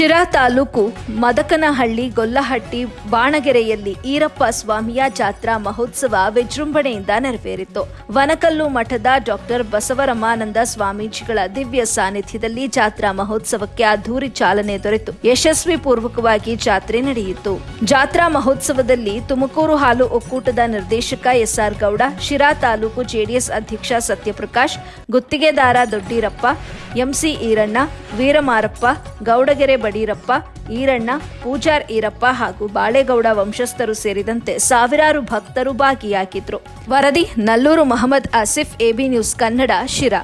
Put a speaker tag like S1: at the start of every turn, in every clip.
S1: ಶಿರಾ ತಾಲೂಕು ಮದಕನಹಳ್ಳಿ ಗೊಲ್ಲಹಟ್ಟಿ ಬಾಣಗೆರೆಯಲ್ಲಿ ಈರಪ್ಪ ಸ್ವಾಮಿಯ ಜಾತ್ರಾ ಮಹೋತ್ಸವ ವಿಜೃಂಭಣೆಯಿಂದ ನೆರವೇರಿತು. ವನಕಲ್ಲು ಮಠದ ಡಾಕ್ಟರ್ ಬಸವರಮಾನಂದ ಸ್ವಾಮೀಜಿಗಳ ದಿವ್ಯ ಸಾನ್ನಿಧ್ಯದಲ್ಲಿ ಜಾತ್ರಾ ಮಹೋತ್ಸವಕ್ಕೆ ಅದ್ದೂರಿ ಚಾಲನೆ ದೊರೆತು. ಯಶಸ್ವಿ ಪೂರ್ವಕವಾಗಿ ಜಾತ್ರೆ ನಡೆಯಿತು. ಜಾತ್ರಾ ಮಹೋತ್ಸವದಲ್ಲಿ ತುಮಕೂರು ಹಾಲು ಒಕ್ಕೂಟದ ನಿರ್ದೇಶಕ S R Gowda, Sira taluk JDS ಅಧ್ಯಕ್ಷ ಸತ್ಯಪ್ರಕಾಶ್, ಗುತ್ತಿಗೆದಾರ ದೊಡ್ಡೀರಪ್ಪ, ಎಂಸಿ ಈರಣ್ಣ, ವೀರಮಾರಪ್ಪ, ಗೌಡಗೆರೆ ಬಡೀರಪ್ಪ ಈರಣ್ಣ, ಪೂಜಾರ್ ಈರಪ್ಪ ಹಾಗೂ ಬಾಳೆಗೌಡ ವಂಶಸ್ಥರು ಸೇರಿದಂತೆ ಸಾವಿರಾರು ಭಕ್ತರು ಭಾಗಿಯಾಗಿದ್ರು. ವರದಿ, Nallur Mohammed Asif, A B news Kannada, Sira.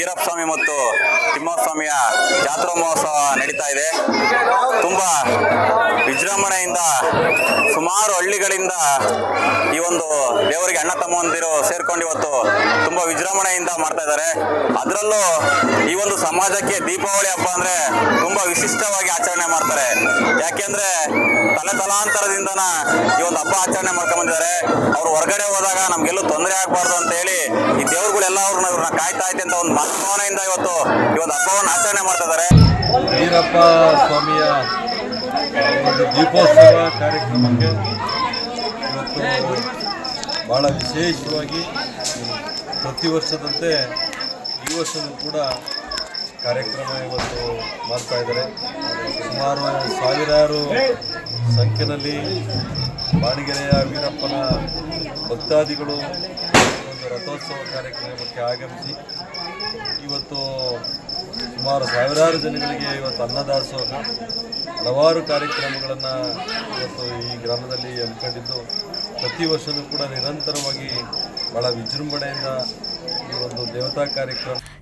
S2: Irappa Swami ಮತ್ತು ತಿಮ್ಮಸ್ವಾಮಿಯ ಜಾತ್ರಾ ಮಹೋತ್ಸವ ನಡೀತಾ ಇದೆ. ತುಂಬ ವಿಜೃಂಭಣೆಯಿಂದ ಸುಮಾರು ಹಳ್ಳಿಗಳಿಂದ ಈ ಒಂದು ದೇವರಿಗೆ ಅಣ್ಣ ತಮ್ಮಂದಿರು ಸೇರ್ಕೊಂಡು ಇವತ್ತು ತುಂಬಾ ವಿಜೃಂಭಣೆಯಿಂದ ಮಾಡ್ತಾ ಇದ್ದಾರೆ. ಅದರಲ್ಲೂ ಈ ಒಂದು ಸಮಾಜಕ್ಕೆ ದೀಪಾವಳಿ ಹಬ್ಬ ಅಂದ್ರೆ ತುಂಬಾ ವಿಶಿಷ್ಟವಾಗಿ ಆಚರಣೆ ಮಾಡ್ತಾರೆ. ಯಾಕೆಂದ್ರೆ ತಲೆ ತಲಾಂತರದಿಂದನ ಈ ಒಂದು ಹಬ್ಬ ಆಚರಣೆ ಮಾಡ್ಕೊಂಡ್ ಬಂದಿದ್ದಾರೆ ಅವ್ರು ಹೊರಗಡೆ ಹೋದಾಗ ನಮ್ಗೆಲ್ಲೂ ತೊಂದರೆ ಆಗ್ಬಾರ್ದು ಅಂತ ಹೇಳಿ ಈ ದೇವರುಗಳೆಲ್ಲ ಅವ್ರನ್ನ ಇವ್ರನ್ನ ಕಾಯ್ತಾ ಐತೆ ಅಂತ ಒಂದು ಮನೋಭಾವನೆಯಿಂದ ಇವತ್ತು ಈ ಒಂದು ಹಬ್ಬವನ್ನು ಆಚರಣೆ ಮಾಡ್ತಾ ಇದ್ದಾರೆ.
S3: ವೀರಪ್ಪ ಸ್ವಾಮಿಯ ದೀಪೋತ್ಸವ ಕಾರ್ಯಕ್ರಮಕ್ಕೆ ಇವತ್ತು ಭಾಳ ವಿಶೇಷವಾಗಿ ಪ್ರತಿ ವರ್ಷದಂತೆ ಈ ವರ್ಷವೂ ಕೂಡ ಕಾರ್ಯಕ್ರಮ ಇವತ್ತು ಮಾಡ್ತಾ ಇದ್ದಾರೆ. ಸುಮಾರು ಸಾವಿರಾರು ಸಂಖ್ಯೆಯಲ್ಲಿ ಬಾಡಿಗೆರೆಯ ವೀರಪ್ಪನ ಭಕ್ತಾದಿಗಳು ಒಂದು ರಥೋತ್ಸವ ಕಾರ್ಯಕ್ರಮಕ್ಕೆ ಆಗಮಿಸಿ ಇವತ್ತು ಸುಮಾರು ಸಾವಿರಾರು ಜನಗಳಿಗೆ ಇವತ್ತು ಅನ್ನದಾಸೋಹ, ಹಲವಾರು ಕಾರ್ಯಕ್ರಮಗಳನ್ನು ಇವತ್ತು ಈ ಗ್ರಾಮದಲ್ಲಿ ಹಮ್ಮಿಕೊಂಡಿದ್ದು. ಪ್ರತಿ ವರ್ಷವೂ ಕೂಡ ನಿರಂತರವಾಗಿ ಬಹಳ ವಿಜೃಂಭಣೆಯಿಂದ ಈ ಒಂದು ದೇವತಾ ಕಾರ್ಯಕ್ರಮ